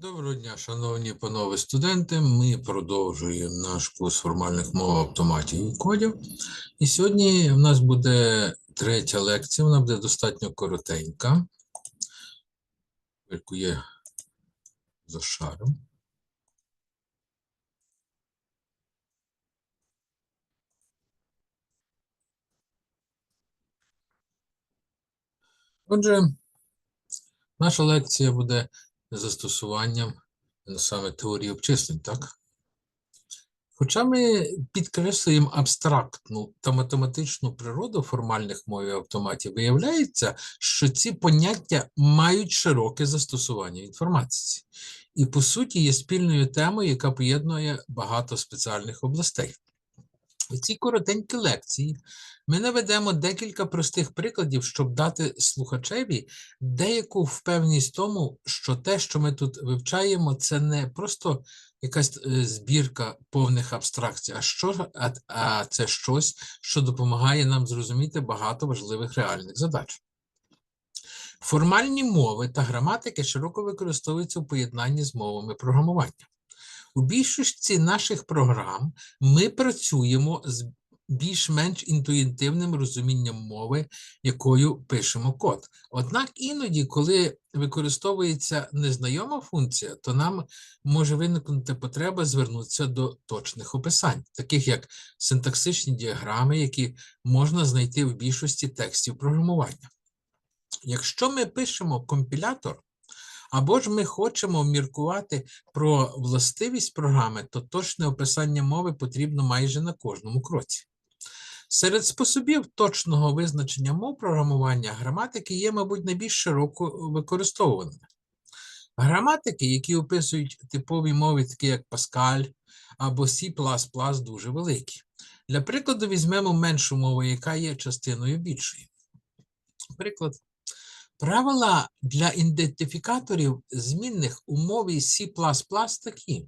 Доброго дня, шановні панове студенти. Ми продовжуємо наш курс формальних мов автоматів і кодів. І сьогодні в нас буде третя лекція, вона буде достатньо коротенька. Яку за шаром. Отже, наша лекція буде застосуванням ну, саме теорії обчислень, так? Хоча ми підкреслюємо абстрактну та математичну природу формальних мов і автоматів, виявляється, що ці поняття мають широке застосування в інформатиці. І, по суті, є спільною темою, яка поєднує багато спеціальних областей. У цій коротенькій лекції ми наведемо декілька простих прикладів, щоб дати слухачеві деяку впевненість в тому, що те, що ми тут вивчаємо, це не просто якась е, збірка повних абстракцій, а, що, а, а це щось, що допомагає нам зрозуміти багато важливих реальних задач. Формальні мови та граматики широко використовуються у поєднанні з мовами програмування. У більшості наших програм ми працюємо з більш-менш інтуїтивним розумінням мови, якою пишемо код. Однак іноді, коли використовується незнайома функція, то нам може виникнути потреба звернутися до точних описань, таких як синтаксичні діаграми, які можна знайти в більшості текстів програмування. Якщо ми пишемо компілятор, або ж ми хочемо міркувати про властивість програми, то точне описання мови потрібно майже на кожному кроці. Серед способів точного визначення мов програмування граматики є, мабуть, найбільш широко використовуваними. Граматики, які описують типові мови, такі як Pascal або C++, дуже великі. Для прикладу, візьмемо меншу мову, яка є частиною більшої. Приклад. Правила для ідентифікаторів змінних у мові C++ такі.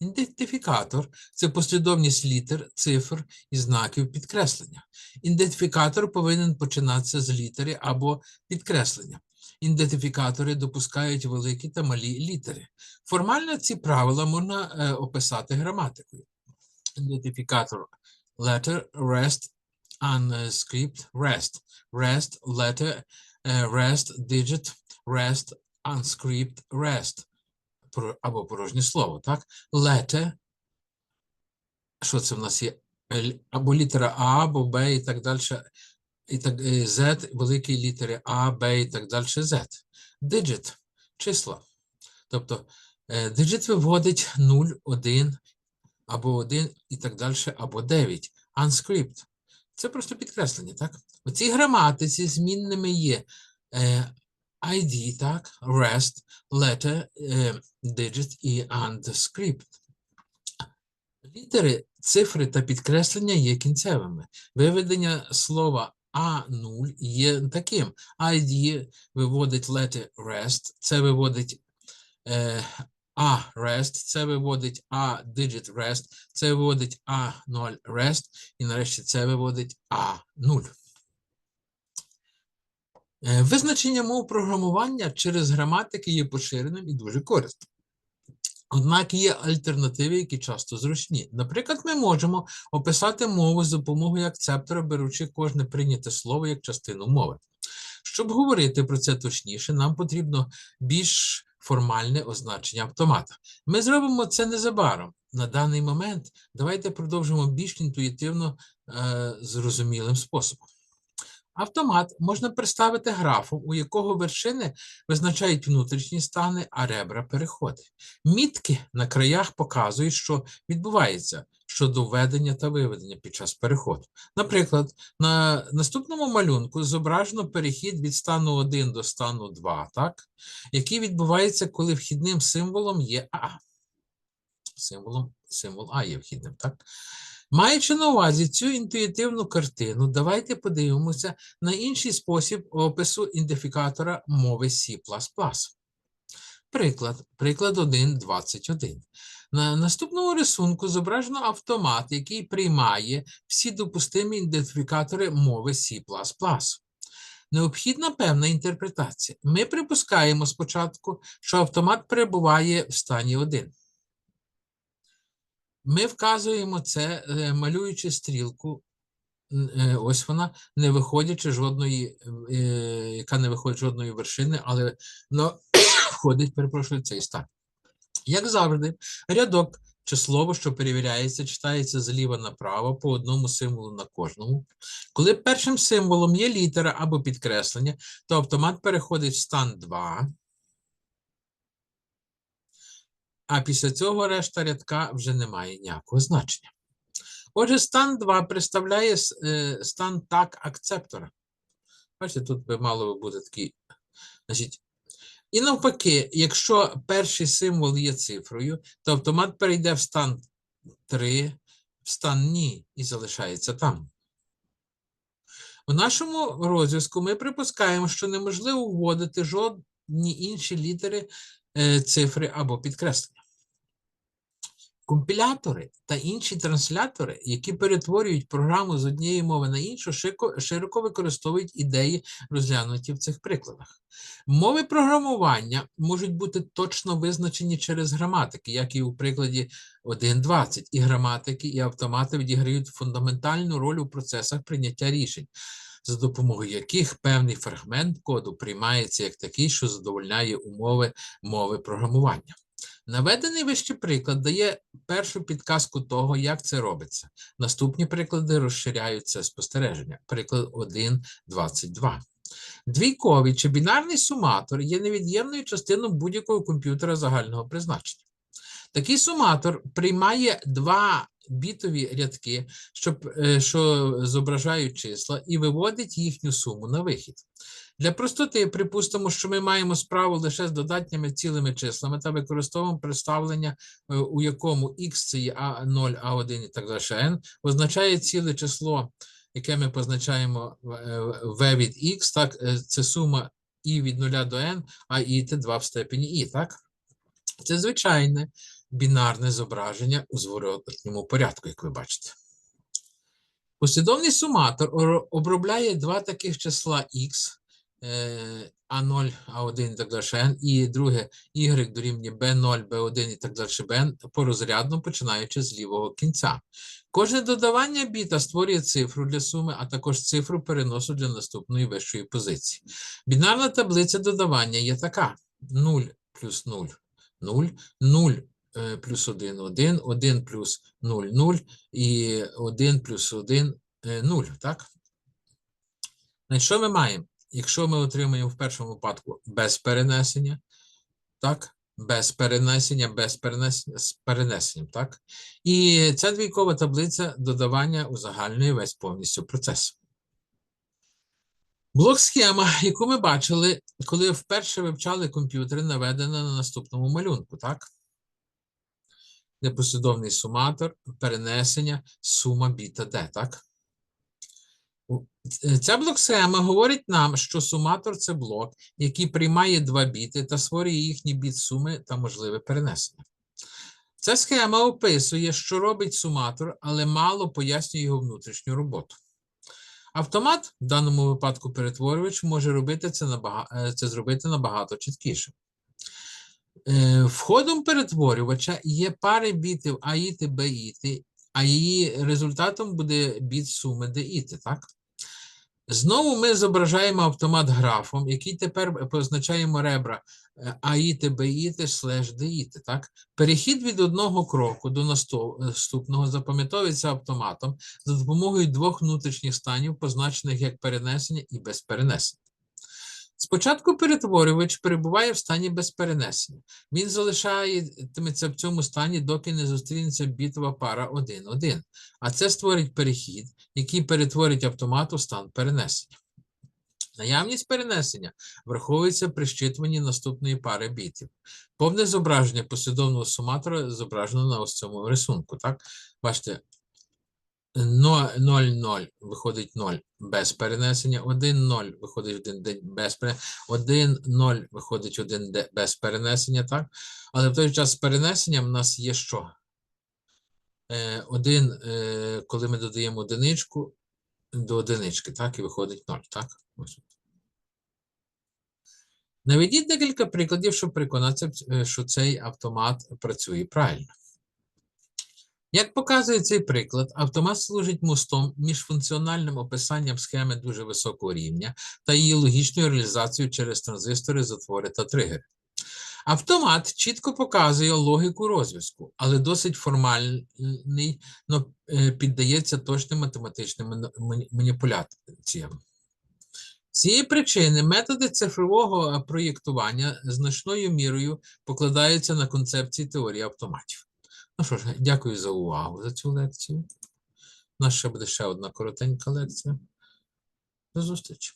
Ідентифікатор це послідовність літер, цифр і знаків підкреслення. Ідентифікатор повинен починатися з літери або підкреслення. Ідентифікатори допускають великі та малі літери. Формально ці правила можна е, описати граматикою. Ідентифікатор letter, rest, unscript, rest. Rest, letter, rest, digit, rest, unscript, rest або порожнє слово, так? Letter, що це в нас є? Або літера А, або Б і так далі. І так, е, Z, великі літери А, Б і так далі, Z. Digit, числа. Тобто, е, digit виводить 0, 1, або 1 і так далі, або 9. Unscript. Це просто підкреслення, так? У цій граматиці змінними є е, ID, так, rest, letter, е, digit і unscript. Літери, цифри та підкреслення є кінцевими. Виведення слова A0 є таким. ID виводить letter rest, це виводить е, A rest, це виводить A digit rest, це виводить A0 rest, і нарешті це виводить A0. Е, Визначення мов програмування через граматики є поширеним і дуже корисним. Однак є альтернативи, які часто зручні. Наприклад, ми можемо описати мову з допомогою акцептора, беручи кожне прийняте слово як частину мови. Щоб говорити про це точніше, нам потрібно більш формальне означення автомата. Ми зробимо це незабаром. На даний момент давайте продовжимо більш інтуїтивно е, зрозумілим способом. Автомат можна представити графом, у якого вершини визначають внутрішні стани, а ребра переходи. Мітки на краях показують, що відбувається щодо введення та виведення під час переходу. Наприклад, на наступному малюнку зображено перехід від стану 1 до стану 2, так? який відбувається, коли вхідним символом є А. Символом, символ А є вхідним, так? Маючи на увазі цю інтуїтивну картину, давайте подивимося на інший спосіб опису ідентифікатора мови C++. Приклад, приклад 1.21. На наступному рисунку зображено автомат, який приймає всі допустимі ідентифікатори мови C++. необхідна певна інтерпретація. Ми припускаємо спочатку, що автомат перебуває в стані 1. Ми вказуємо це, е, малюючи стрілку, е, ось вона, не виходячи жодної, е, яка не виходить жодної вершини, але вона входить, перепрошую, цей стан. Як завжди, рядок чи слово, що перевіряється, читається зліва направо по одному символу на кожному. Коли першим символом є літера або підкреслення, то автомат переходить в стан 2. А після цього решта рядка вже не має ніякого значення. Отже, стан 2 представляє е, стан так акцептора. Бачите, тут би мало би бути такий. Значить, і навпаки, якщо перший символ є цифрою, то автомат перейде в стан 3, в стан ні і залишається там. У нашому розв'язку ми припускаємо, що неможливо вводити жодні інші літери, е, цифри або підкреслення. Компілятори та інші транслятори, які перетворюють програму з однієї мови на іншу, широко, використовують ідеї, розглянуті в цих прикладах. Мови програмування можуть бути точно визначені через граматики, як і у прикладі 1.20. І граматики, і автомати відіграють фундаментальну роль у процесах прийняття рішень, за допомогою яких певний фрагмент коду приймається як такий, що задовольняє умови мови програмування. Наведений вище приклад дає першу підказку того, як це робиться. Наступні приклади розширяють це спостереження. Приклад 1.22. Двійковий чи бінарний суматор є невід'ємною частиною будь-якого комп'ютера загального призначення. Такий суматор приймає два бітові рядки, щоб, е, що зображають числа, і виводить їхню суму на вихід. Для простоти припустимо, що ми маємо справу лише з додатніми цілими числами та використовуємо представлення, е, у якому x це є А0, А1 і так далі, n, означає ціле число, яке ми позначаємо е, v від x, так, е, це сума і від 0 до n, а і це 2 в степені і, так? Це звичайне бінарне зображення у зворотньому порядку, як ви бачите. Послідовний суматор обробляє два таких числа е, А0, А1 і так далі, і друге y дорівнює B0, B1 і так далі, Bn порозрядно починаючи з лівого кінця. Кожне додавання біта створює цифру для суми, а також цифру переносу для наступної вищої позиції. Бінарна таблиця додавання є така: 0 плюс 0 – 0, 0 е, плюс 1 – 1, 1 плюс 0 – 0 і 1 плюс 1 – 0, так? Значить, що ми маємо? Якщо ми отримаємо в першому випадку без перенесення, так? Без перенесення, без перенесення, з перенесенням, так? І ця двійкова таблиця додавання узагальнює весь повністю процес. Блок-схема, яку ми бачили, коли вперше вивчали комп'ютери, наведена на наступному малюнку, так? Непослідовний суматор, перенесення, сума біта d, так? Ц- Ця блок-схема говорить нам, що суматор це блок, який приймає два біти та створює їхні біт-суми та можливе перенесення. Ця схема описує, що робить суматор, але мало пояснює його внутрішню роботу. Автомат, в даному випадку перетворювач, може робити це, набага... е, це зробити набагато чіткіше. Е, Входом перетворювача є пари бітів аїти, беїти, а її результатом буде біт суми деїти, так? Знову ми зображаємо автомат графом, який тепер позначаємо ребра аїте, аїти, беїти, слеш деїти, так? Перехід від одного кроку до наступного запам'ятовується автоматом за допомогою двох внутрішніх станів, позначених як перенесення і без перенесення. Спочатку перетворювач перебуває в стані без перенесення. Він залишатиметься в цьому стані, доки не зустрінеться бітова пара 1-1. А це створить перехід, який перетворить автомат у стан перенесення. Наявність перенесення враховується при щитуванні наступної пари бітів. Повне зображення послідовного суматора зображено на ось цьому рисунку. Так? Бачите, 0-0 виходить 0 без перенесення, 1-0 виходить 1 день без перенесення, 1-0 виходить 1 без перенесення, так? Але в той же час з перенесенням в нас є що? Е, Один, е, коли ми додаємо одиничку до одинички, так, і виходить 0, так? Наведіть декілька прикладів, щоб переконатися, е, що цей автомат працює правильно. Як показує цей приклад, автомат служить мостом між функціональним описанням схеми дуже високого рівня та її логічною реалізацією через транзистори, затвори та тригери. Автомат чітко показує логіку розв'язку, але досить формальний, но е, піддається точним математичним маніпуляціям. З цієї причини методи цифрового проєктування значною мірою покладаються на концепції теорії автоматів. Ну що ж, дякую за увагу за цю лекцію. У нас ще буде ще одна коротенька лекція. До зустрічі.